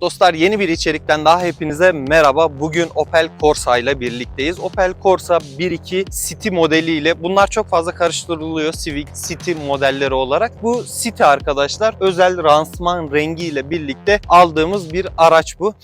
Dostlar yeni bir içerikten daha hepinize merhaba. Bugün Opel Corsa ile birlikteyiz. Opel Corsa 1.2 City modeliyle bunlar çok fazla karıştırılıyor Civic City modelleri olarak. Bu City arkadaşlar özel ransman rengiyle birlikte aldığımız bir araç bu.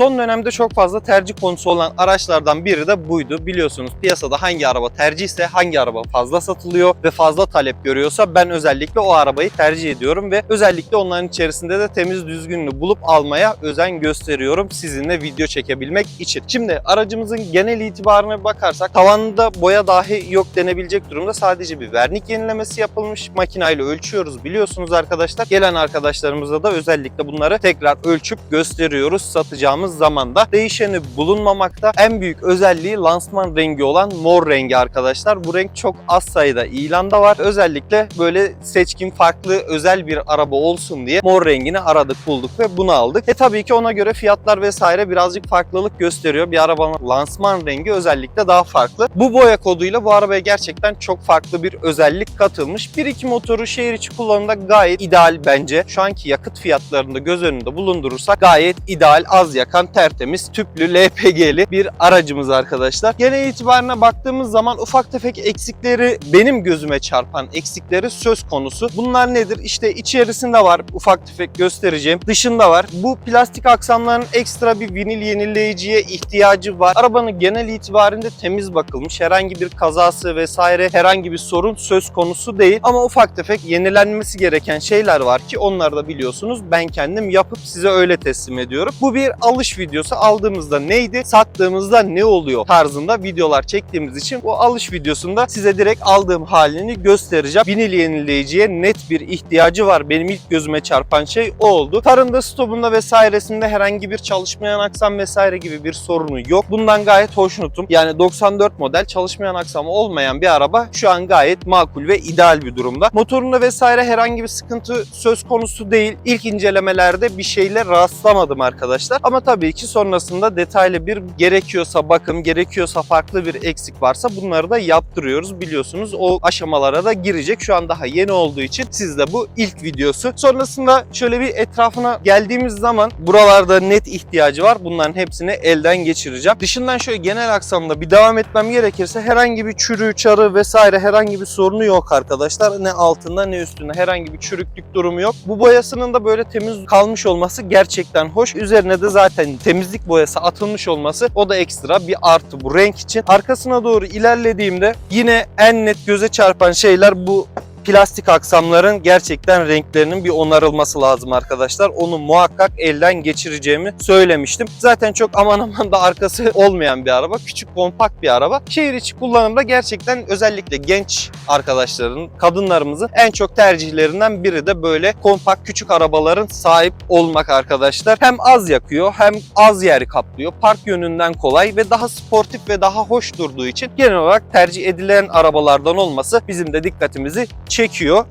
Son dönemde çok fazla tercih konusu olan araçlardan biri de buydu. Biliyorsunuz piyasada hangi araba tercihse, hangi araba fazla satılıyor ve fazla talep görüyorsa ben özellikle o arabayı tercih ediyorum ve özellikle onların içerisinde de temiz düzgününü bulup almaya özen gösteriyorum sizinle video çekebilmek için. Şimdi aracımızın genel itibarına bakarsak tavanında boya dahi yok denebilecek durumda sadece bir vernik yenilemesi yapılmış. Makinayla ölçüyoruz biliyorsunuz arkadaşlar. Gelen arkadaşlarımıza da özellikle bunları tekrar ölçüp gösteriyoruz satacağımız zamanda. Değişeni bulunmamakta. En büyük özelliği lansman rengi olan mor rengi arkadaşlar. Bu renk çok az sayıda ilanda var. Özellikle böyle seçkin farklı özel bir araba olsun diye mor rengini aradık bulduk ve bunu aldık. E tabii ki ona göre fiyatlar vesaire birazcık farklılık gösteriyor. Bir arabanın lansman rengi özellikle daha farklı. Bu boya koduyla bu arabaya gerçekten çok farklı bir özellik katılmış. 1.2 motoru şehir içi kullanımda gayet ideal bence. Şu anki yakıt fiyatlarını da göz önünde bulundurursak gayet ideal, az yakan, tertemiz, tüplü, LPG'li bir aracımız arkadaşlar. Genel itibarına baktığımız zaman ufak tefek eksikleri benim gözüme çarpan eksikleri söz konusu. Bunlar nedir? İşte içerisinde var ufak tefek göstereceğim. Dışında var. Bu plastik aksamların ekstra bir vinil yenileyiciye ihtiyacı var. Arabanın genel itibarinde temiz bakılmış. Herhangi bir kazası vesaire herhangi bir sorun söz konusu değil. Ama ufak tefek yenilenmesi gereken şeyler var ki onları da biliyorsunuz ben kendim yapıp size öyle teslim ediyorum. Bu bir alış videosu. Aldığımızda neydi? Sattığımızda ne oluyor? Tarzında videolar çektiğimiz için bu alış videosunda size direkt aldığım halini göstereceğim. Vinil yenileyiciye net bir ihtiyacı var. Benim ilk gözüme çarpan şey o oldu. Tarımda stopunda vesairesinde herhangi bir çalışmayan aksam vesaire gibi bir sorunu yok. Bundan gayet hoşnutum. Yani 94 model çalışmayan aksamı olmayan bir araba şu an gayet makul ve ideal bir durumda. Motorunda vesaire herhangi bir sıkıntı söz konusu değil. İlk incelemelerde bir şeyle rastlamadım arkadaşlar. Ama tabii ki sonrasında detaylı bir gerekiyorsa bakım, gerekiyorsa farklı bir eksik varsa bunları da yaptırıyoruz. Biliyorsunuz o aşamalara da girecek. Şu an daha yeni olduğu için sizde bu ilk videosu. Sonrasında şöyle bir etrafına geldiğimiz zaman buralarda net ihtiyacı var. Bunların hepsini elden geçireceğim. Dışından şöyle genel aksamda bir devam etmem gerekirse herhangi bir çürüğü, çarı vesaire herhangi bir sorunu yok arkadaşlar. Ne altında ne üstünde herhangi bir çürüklük durumu yok. Bu boyasının da böyle temiz kalmış olması gerçekten hoş. Üzerine de zaten temizlik boyası atılmış olması o da ekstra bir artı bu renk için. Arkasına doğru ilerlediğimde yine en net göze çarpan şeyler bu plastik aksamların gerçekten renklerinin bir onarılması lazım arkadaşlar. Onu muhakkak elden geçireceğimi söylemiştim. Zaten çok aman aman da arkası olmayan bir araba. Küçük kompakt bir araba. Şehir içi kullanımda gerçekten özellikle genç arkadaşların, kadınlarımızın en çok tercihlerinden biri de böyle kompakt küçük arabaların sahip olmak arkadaşlar. Hem az yakıyor hem az yer kaplıyor. Park yönünden kolay ve daha sportif ve daha hoş durduğu için genel olarak tercih edilen arabalardan olması bizim de dikkatimizi çekiyor.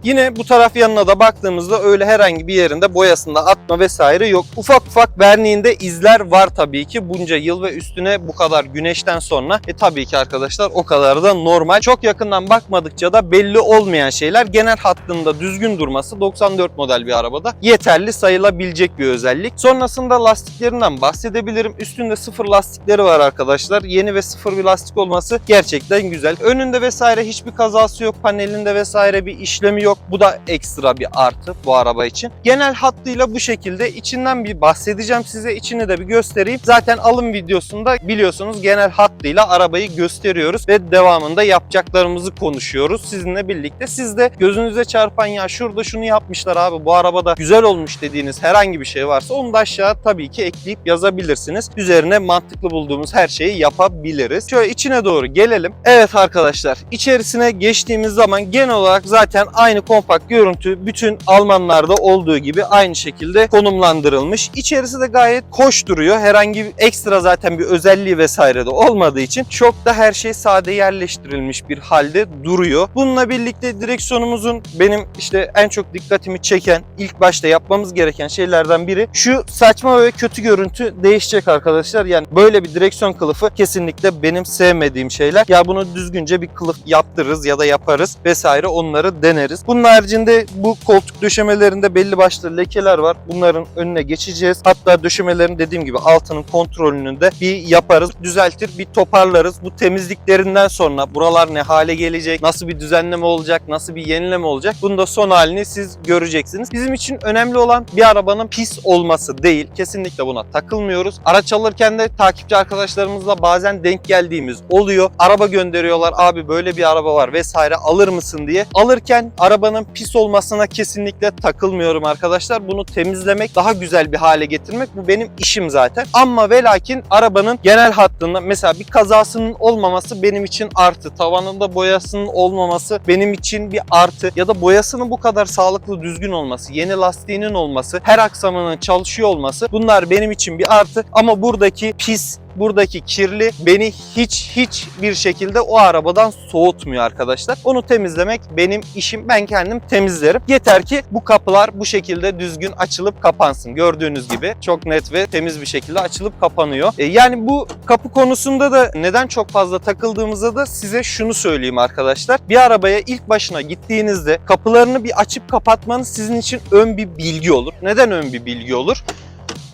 Yine bu taraf yanına da baktığımızda öyle herhangi bir yerinde boyasında atma vesaire yok. Ufak ufak verniğinde izler var tabii ki bunca yıl ve üstüne bu kadar güneşten sonra e tabii ki arkadaşlar o kadar da normal. Çok yakından bakmadıkça da belli olmayan şeyler genel hattında düzgün durması 94 model bir arabada yeterli sayılabilecek bir özellik. Sonrasında lastiklerinden bahsedebilirim. Üstünde sıfır lastikleri var arkadaşlar. Yeni ve sıfır bir lastik olması gerçekten güzel. Önünde vesaire hiçbir kazası yok. Panelinde vesaire bir işlemi yok. Bu da ekstra bir artı bu araba için. Genel hattıyla bu şekilde. içinden bir bahsedeceğim size. İçini de bir göstereyim. Zaten alım videosunda biliyorsunuz genel hattıyla arabayı gösteriyoruz ve devamında yapacaklarımızı konuşuyoruz sizinle birlikte. Siz de gözünüze çarpan ya şurada şunu yapmışlar abi bu arabada güzel olmuş dediğiniz herhangi bir şey varsa onu da aşağı tabii ki ekleyip yazabilirsiniz. Üzerine mantıklı bulduğumuz her şeyi yapabiliriz. Şöyle içine doğru gelelim. Evet arkadaşlar içerisine geçtiğimiz zaman genel olarak zaten aynı kompakt görüntü bütün Almanlarda olduğu gibi aynı şekilde konumlandırılmış. İçerisi de gayet hoş duruyor. Herhangi bir ekstra zaten bir özelliği vesaire de olmadığı için çok da her şey sade yerleştirilmiş bir halde duruyor. Bununla birlikte direksiyonumuzun benim işte en çok dikkatimi çeken ilk başta yapmamız gereken şeylerden biri şu saçma ve kötü görüntü değişecek arkadaşlar. Yani böyle bir direksiyon kılıfı kesinlikle benim sevmediğim şeyler. Ya bunu düzgünce bir kılıf yaptırırız ya da yaparız vesaire onları bunları deneriz. Bunun haricinde bu koltuk döşemelerinde belli başlı lekeler var. Bunların önüne geçeceğiz. Hatta döşemelerin dediğim gibi altının kontrolünü de bir yaparız. Düzeltir, bir toparlarız. Bu temizliklerinden sonra buralar ne hale gelecek, nasıl bir düzenleme olacak, nasıl bir yenileme olacak. Bunun da son halini siz göreceksiniz. Bizim için önemli olan bir arabanın pis olması değil. Kesinlikle buna takılmıyoruz. Araç alırken de takipçi arkadaşlarımızla bazen denk geldiğimiz oluyor. Araba gönderiyorlar abi böyle bir araba var vesaire alır mısın diye. Alırken arabanın pis olmasına kesinlikle takılmıyorum arkadaşlar. Bunu temizlemek, daha güzel bir hale getirmek bu benim işim zaten. Ama ve lakin arabanın genel hattında mesela bir kazasının olmaması benim için artı. Tavanında boyasının olmaması benim için bir artı. Ya da boyasının bu kadar sağlıklı düzgün olması, yeni lastiğinin olması, her aksamının çalışıyor olması bunlar benim için bir artı. Ama buradaki pis, buradaki kirli beni hiç hiç bir şekilde o arabadan soğutmuyor arkadaşlar. Onu temizlemek benim işim. Ben kendim temizlerim. Yeter ki bu kapılar bu şekilde düzgün açılıp kapansın. Gördüğünüz gibi çok net ve temiz bir şekilde açılıp kapanıyor. E, yani bu kapı konusunda da neden çok fazla takıldığımızda da size şunu söyleyeyim arkadaşlar. Bir arabaya ilk başına gittiğinizde kapılarını bir açıp kapatmanız sizin için ön bir bilgi olur. Neden ön bir bilgi olur?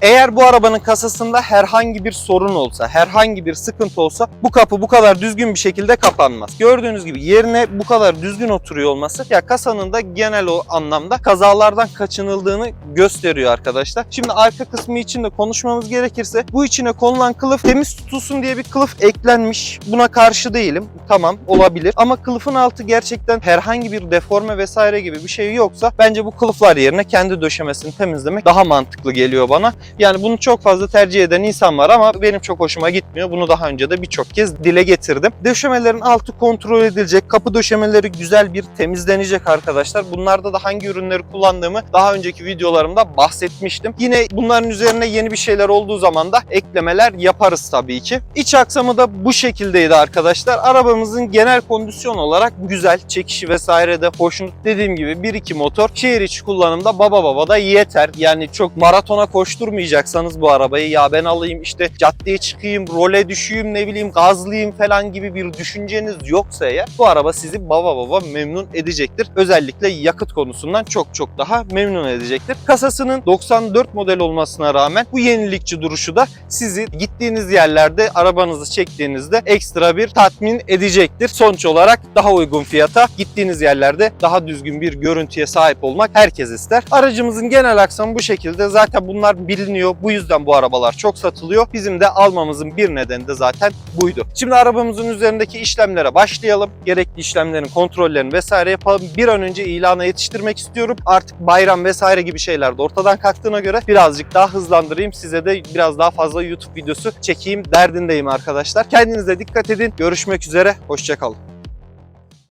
Eğer bu arabanın kasasında herhangi bir sorun olsa, herhangi bir sıkıntı olsa bu kapı bu kadar düzgün bir şekilde kapanmaz. Gördüğünüz gibi yerine bu kadar düzgün oturuyor olması ya kasanın da genel o anlamda kazalardan kaçınıldığını gösteriyor arkadaşlar. Şimdi arka kısmı için de konuşmamız gerekirse bu içine konulan kılıf temiz tutulsun diye bir kılıf eklenmiş. Buna karşı değilim. Tamam olabilir. Ama kılıfın altı gerçekten herhangi bir deforme vesaire gibi bir şey yoksa bence bu kılıflar yerine kendi döşemesini temizlemek daha mantıklı geliyor bana. Yani bunu çok fazla tercih eden insan var ama benim çok hoşuma gitmiyor. Bunu daha önce de birçok kez dile getirdim. Döşemelerin altı kontrol edilecek. Kapı döşemeleri güzel bir temizlenecek arkadaşlar. Bunlarda da hangi ürünleri kullandığımı daha önceki videolarımda bahsetmiştim. Yine bunların üzerine yeni bir şeyler olduğu zaman da eklemeler yaparız tabii ki. İç aksamı da bu şekildeydi arkadaşlar. Arabamızın genel kondisyon olarak güzel. Çekişi vesaire de hoşnut. Dediğim gibi 1-2 motor şehir içi kullanımda baba baba da yeter. Yani çok maratona koşturmayacaksanız bu arabayı ya ben alayım işte caddeye çıkayım, role düşeyim, ne bileyim gazlayayım falan gibi bir düşünceniz yoksa eğer bu araba sizi baba baba memnun edecektir. Özellikle yakıt konusundan çok çok daha memnun edecektir. Kasasının 94 model olmasına rağmen bu yenilikçi duruşu da sizi gittiğiniz yerlerde arabanızı çektiğinizde ekstra bir tatmin edecektir. Sonuç olarak daha uygun fiyata gittiğiniz yerlerde daha düzgün bir görüntüye sahip olmak herkes ister. Aracımızın genel aksamı bu şekilde. Zaten bunlar biliniyor. Bu yüzden bu arabalar çok satılıyor. Bizim de almamızın bir nedeni de zaten buydu. Şimdi arabamızın üzerindeki işlemlere başlayalım. Gerekli işlemlerin kontrollerini vesaire yapalım. Bir an önce ilana yetiştirmek istiyorum. Artık bayram vesaire gibi şeyler de ortadan kalktığına göre birazcık daha hızlandırayım. Size de biraz daha fazla YouTube videosu çekeyim derdindeyim arkadaşlar. Kendinize dikkat edin. Görüşmek üzere. Hoşçakalın.